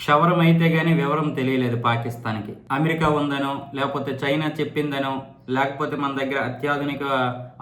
క్షవరం అయితే కానీ వివరం తెలియలేదు పాకిస్తాన్కి. అమెరికా ఉందనో లేకపోతే చైనా చెప్పిందనో లేకపోతే మన దగ్గర అత్యాధునిక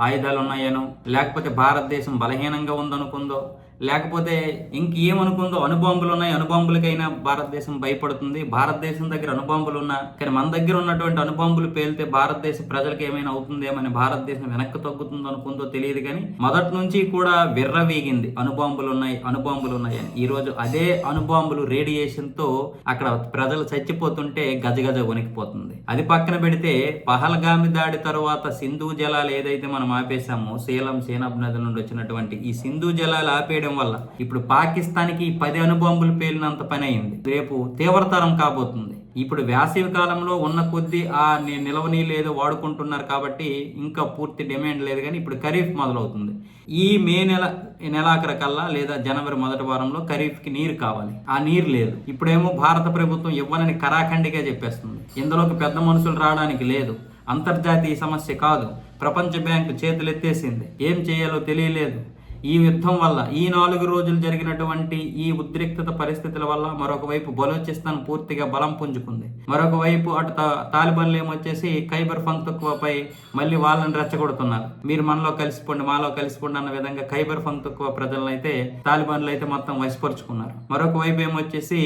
ఆయుధాలు ఉన్నాయనో లేకపోతే భారతదేశం బలహీనంగా ఉందనుకుందో లేకపోతే ఇంకేమనుకుందో అణుబాంబులు ఉన్నాయి అణుబాంబులకైనా భారతదేశం భయపడుతుంది. భారతదేశం దగ్గర అణుబాంబులు ఉన్నా కానీ మన దగ్గర ఉన్నటువంటి అణుబాంబులు పేలితే భారతదేశ ప్రజలకు ఏమైనా అవుతుందేమని భారతదేశం వెనక్కి తగ్గుతుందో అనుకుందో తెలియదు కానీ మొదటి నుంచి కూడా విర్రవీగింది అణుబాంబులు ఉన్నాయి అణుబాంబులు ఉన్నాయి అని. ఈరోజు అదే అణుబాంబులు రేడియేషన్తో అక్కడ ప్రజలు చచ్చిపోతుంటే గజగజ వణికిపోతుంది. అది పక్కన పెడితే పహల్గామి దాడి తరువాత సింధు జలాలు ఏదైతే మనం ఆపేశామో సేలం సేనాబ్ నది నుండి వచ్చినటువంటి ఈ సింధు జలాలు ఆపేయడం వల్ల ఇప్పుడు పాకిస్తాన్కి పది అణుబాంబులు పేలినంత పని అయింది రేపు తీవ్రతరం కాబోతుంది. ఇప్పుడు వేసవి కాలంలో ఉన్న కొద్దీ ఆ ని- లేదో నీళ్ళు వాడుకుంటున్నారు కాబట్టి ఇంకా పూర్తి డిమాండ్ లేదు కానీ ఇప్పుడు ఖరీఫ్ మొదలవుతుంది. ఈ మే నెల ఈ నెలాఖరు కల్లా లేదా జనవరి మొదటి వారంలో ఖరీఫ్కి నీరు కావాలి. ఆ నీరు లేదు. ఇప్పుడేమో భారత ప్రభుత్వం ఇవ్వనని కరాఖండిగా చెప్పేస్తుంది. ఇందులోకి పెద్ద మనుషులు రావడానికి లేదు. అంతర్జాతీయ సమస్య కాదు. ప్రపంచ బ్యాంకు చేతులెత్తేసింది. ఏం చేయాలో తెలియలేదు. ఈ యుద్ధం వల్ల ఈ నాలుగు రోజులు జరిగినటువంటి ఈ ఉద్రిక్తత పరిస్థితుల వల్ల మరొక వైపు బలోచిస్తాన్ పూర్తిగా బలం పుంజుకుంది. మరొక వైపు అటు తాలిబన్లు ఏమొచ్చేసి ఖైబర్ పంక్తుక్కువపై మళ్ళీ వాళ్ళని రెచ్చగొడుతున్నారు. మీరు మనలో కలిసిపోండి మాలో కలిసిపోండి అన్న విధంగా ఖైబర్ పంక్తుక్కువ ప్రజలను అయితే తాలిబన్లు అయితే మొత్తం వశపరుచుకున్నారు. మరొక వైపు ఏమొచ్చేసి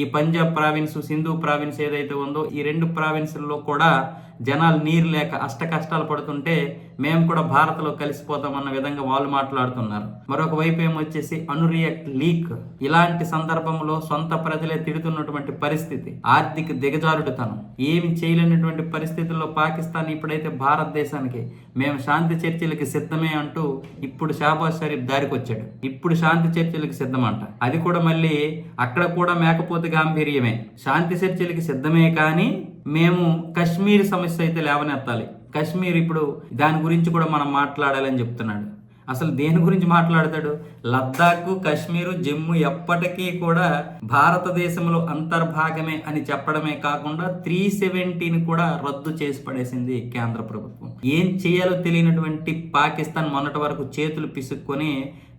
ఈ పంజాబ్ ప్రావిన్స్ సింధు ప్రావిన్స్ ఏదైతే ఉందో ఈ రెండు ప్రావిన్స్ల్లో కూడా జనాలు నీరు లేక అష్ట కష్టాలు పడుతుంటే మేము కూడా భారత్లో కలిసిపోతామన్న విధంగా వాళ్ళు మాట్లాడుతున్నారు. మరొక వైపు ఏమొచ్చేసి అనురియాక్ట్ లీక్. ఇలాంటి సందర్భంలో సొంత ప్రజలే తిడుతున్నటువంటి పరిస్థితి. ఆర్థిక దిగజారుడుతనం. ఏమి చేయలేనటువంటి పరిస్థితుల్లో పాకిస్తాన్ ఇప్పుడైతే భారతదేశానికి మేము శాంతి చర్చలకి సిద్ధమే అంటూ ఇప్పుడు షాబాజ్ షరీఫ్ దారికొచ్చాడు. ఇప్పుడు శాంతి చర్చలకు సిద్ధమంట. అది కూడా మళ్ళీ అక్కడ కూడా మేకపోతే గాంభీర్యమే. శాంతి చర్చలకి సిద్ధమే కానీ మేము కశ్మీర్ సమస్య అయితే లేవనెత్తాలి. కశ్మీర్ ఇప్పుడు దాని గురించి కూడా మనం మాట్లాడాలని చెప్తున్నాడు. అసలు దేని గురించి మాట్లాడతాడు? లద్దాఖ్ కశ్మీరు జమ్మూ ఎప్పటికీ కూడా భారతదేశంలో అంతర్భాగమే అని చెప్పడమే కాకుండా త్రీ సెవెంటీని కూడా రద్దు చేసి పడేసింది కేంద్ర ప్రభుత్వం. ఏం చేయాలో తెలియనటువంటి పాకిస్తాన్ మొన్నటి వరకు చేతులు పిసుక్కొని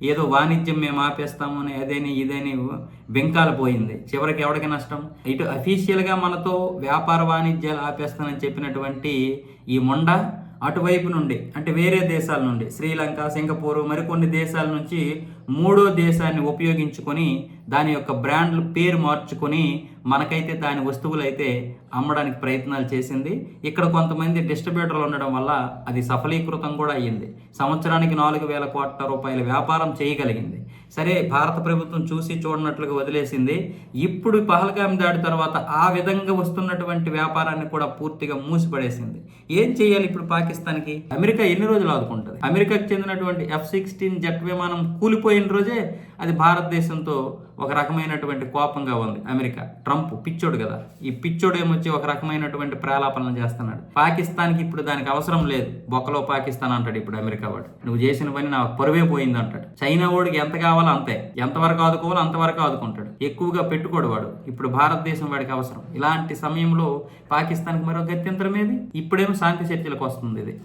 ఏదో వాణిజ్యం మేము ఆపేస్తాము అని అదేని ఇదేని వెంకాల పోయింది. చివరికి ఎవరికి నష్టం? ఇటు అఫీషియల్గా మనతో వ్యాపార వాణిజ్యాలు ఆపేస్తానని చెప్పినటువంటి ఈ మొండ అటువైపు నుండి అంటే వేరే దేశాల నుండి శ్రీలంక సింగపూర్ మరికొన్ని దేశాల నుంచి మూడో దేశాన్ని ఉపయోగించుకొని దాని యొక్క బ్రాండ్లు పేరు మార్చుకొని మనకైతే దాని వస్తువులు అయితే అమ్మడానికి ప్రయత్నాలు చేసింది. ఇక్కడ కొంతమంది డిస్ట్రిబ్యూటర్లు ఉండడం వల్ల అది సఫలీకృతం కూడా అయ్యింది. సంవత్సరానికి నాలుగు వేల కోట్ల రూపాయల వ్యాపారం చేయగలిగింది. సరే భారత ప్రభుత్వం చూసి చూడనట్లుగా వదిలేసింది. ఇప్పుడు పహల్గామి దాడి తర్వాత ఆ విధంగా వస్తున్నటువంటి వ్యాపారాన్ని కూడా పూర్తిగా మూసిపడేసింది. ఏం చేయాలి ఇప్పుడు పాకిస్తాన్కి? అమెరికా ఎన్ని రోజులు ఆదుకుంటుంది? అమెరికాకి చెందినటువంటి ఎఫ్ సిక్స్టీన్ జెట్ విమానం కూలిపోయిన రోజే అది భారతదేశంతో ఒక రకమైనటువంటి కోపంగా ఉంది అమెరికా. ట్రంప్ పిచ్చోడు కదా. ఈ పిచ్చోడు ఏమొచ్చి ఒక రకమైనటువంటి ప్రాలాపనలు చేస్తున్నాడు. పాకిస్తాన్కి ఇప్పుడు దానికి అవసరం లేదు. బొక్కలో పాకిస్తాన్ అంటాడు ఇప్పుడు అమెరికా వాడు. నువ్వు చేసిన పని నా పరువే పోయింది అంటాడు. చైనా వాడికి ఎంత కావాలో అంతే. ఎంతవరకు ఆదుకోవాలో అంతవరకు ఆదుకుంటాడు. ఎక్కువగా పెట్టుకోడు వాడు. ఇప్పుడు భారతదేశం వాడికి అవసరం. ఇలాంటి సమయంలో పాకిస్తాన్కి మరో గత్యంతరం ఏది? ఇప్పుడేమో శాంతి చర్చలకు వస్తుంది ఇది.